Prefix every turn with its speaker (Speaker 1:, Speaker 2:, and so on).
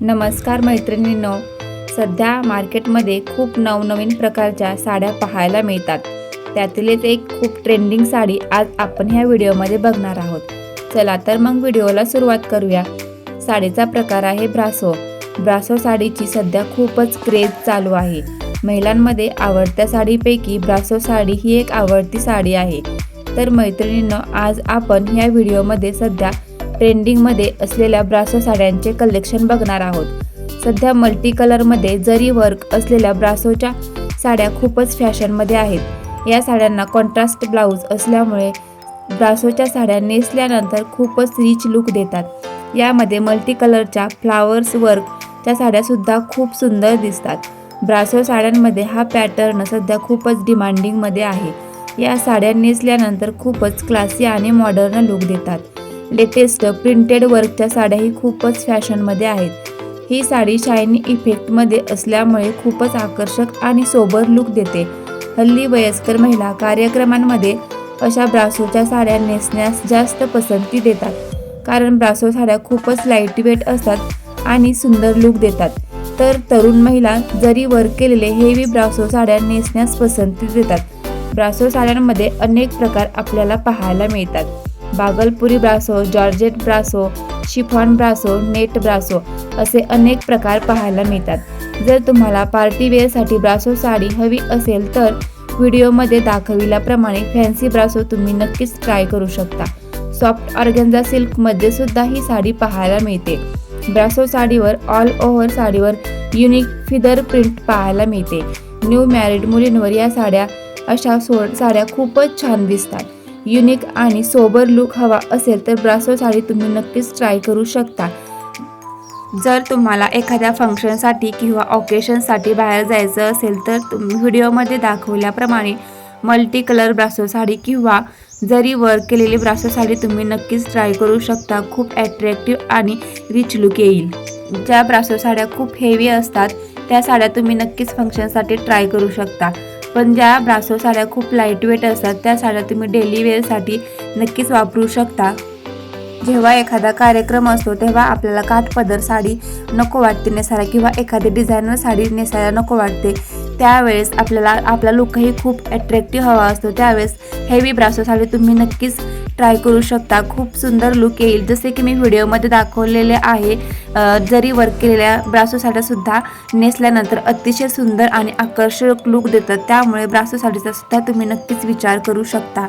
Speaker 1: नमस्कार मैत्रिणींनो. सध्या मार्केटमध्ये खूप नवनवीन प्रकारच्या साड्या पाहायला मिळतात. त्यातीलच एक खूप ट्रेंडिंग साडी आज आपण ह्या व्हिडिओमध्ये बघणार आहोत. चला तर मग व्हिडिओला सुरुवात करूया. साडीचा प्रकार आहे ब्रासो. ब्रासो साडीची सध्या खूपच क्रेज चालू आहे. महिलांमध्ये आवडत्या साडीपैकी ब्रासो साडी ही एक आवडती साडी आहे. तर मैत्रिणींनो आज आपण ह्या व्हिडिओमध्ये सध्या ट्रेंडिंगमध्ये असलेल्या ब्रासो साड्यांचे कलेक्शन बघणार आहोत. सध्या मल्टी कलरमध्ये जरी वर्क असलेल्या ब्रासोच्या साड्या खूपच फॅशनमध्ये आहेत. या साड्यांना कॉन्ट्रास्ट ब्लाऊज असल्यामुळे ब्रासोच्या साड्या नेसल्यानंतर खूपच रिच लुक देतात. यामध्ये मल्टी कलरच्या फ्लावर्स वर्कच्या साड्यासुद्धा खूप सुंदर दिसतात. ब्रासो साड्यांमध्ये हा पॅटर्न सध्या खूपच डिमांडिंगमध्ये आहे. या साड्या नेसल्यानंतर खूपच क्लासी आणि मॉडर्न लुक देतात. लेटेस्ट प्रिंटेड वर्कच्या साड्याही खूपच फॅशनमध्ये आहेत. ही साडी शायनी इफेक्टमध्ये असल्यामुळे खूपच आकर्षक आणि सोबर लुक देते. हल्ली वयस्कर महिला कार्यक्रमांमध्ये अशा ब्रासोच्या साड्या नेसण्यास जास्त पसंती देतात. कारण ब्रासो साड्या खूपच लाईटवेट असतात आणि सुंदर लुक देतात. तर तरुण महिला जरी वर्क केलेले हेवी ब्रासो साड्या नेसण्यास पसंती देतात. ब्रासो साड्यांमध्ये अनेक प्रकार आपल्याला पाहायला मिळतात. Bhagalpuri brasso georgette brasso chiffon brasso net brasso असे अनेक प्रकार पाहायला मिळतात. जर तुम्हाला पार्टीवेअरसाठी ब्रासो साडी हवी असेल तर व्हिडिओमध्ये दाखविल्याप्रमाणे फॅन्सी ब्रासो तुम्ही नक्कीच ट्राय करू शकता. सॉफ्ट ऑर्गेन्झा सिल्कमध्ये सुद्धा ही साडी पाहायला मिळते. ब्रासो साडीवर ऑल ओव्हर साडीवर युनिक फिदर प्रिंट पाहायला मिळते. न्यू मॅरिड मुलींवर या साड्या अशा सो साड्या खूपच छान दिसतात. युनिक आणि सोबर लुक हवा असेल तर ब्रासो साडी तुम्ही नक्कीच ट्राय करू शकता. जर तुम्हाला एखाद्या फंक्शनसाठी किंवा ऑकेशनसाठी बाहेर जायचं असेल तर तुम्ही व्हिडिओमध्ये दाखवल्याप्रमाणे मल्टी कलर ब्रासो साडी किंवा जरी वर्क केलेली ब्रासो साडी तुम्ही नक्कीच ट्राय करू शकता. खूप ॲट्रॅक्टिव्ह आणि रिच लुक येईल. ज्या ब्रासो साड्या खूप हेवी असतात त्या साड्या तुम्ही नक्कीच फंक्शनसाठी ट्राय करू शकता. पण ज्या ब्रासो साड्या खूप लाईटवेट असतात त्या साड्या तुम्ही डेली वेअरसाठी नक्कीच वापरू शकता. जेव्हा एखादा कार्यक्रम असतो तेव्हा आपल्याला काठपदर साडी नको वाटते नेसायला किंवा एखादी डिझायनर साडी नेसायला नको वाटते. त्यावेळेस आपल्याला आपला लुकही खूप ॲट्रॅक्टिव्ह हवा असतो. त्यावेळेस हेवी ब्रासो साडी तुम्ही नक्कीच ट्राय करू शकता. खूप सुंदर लुक येईल. जसे की मी व्हिडिओमध्ये दाखवलेले आहे जरी वर्क केलेल्या ब्रासो साड्यासुद्धा नेसल्यानंतर अतिशय सुंदर आणि आकर्षक लुक देतात. त्यामुळे ब्रासो साडीचा सुद्धा तुम्ही नक्कीच विचार करू शकता.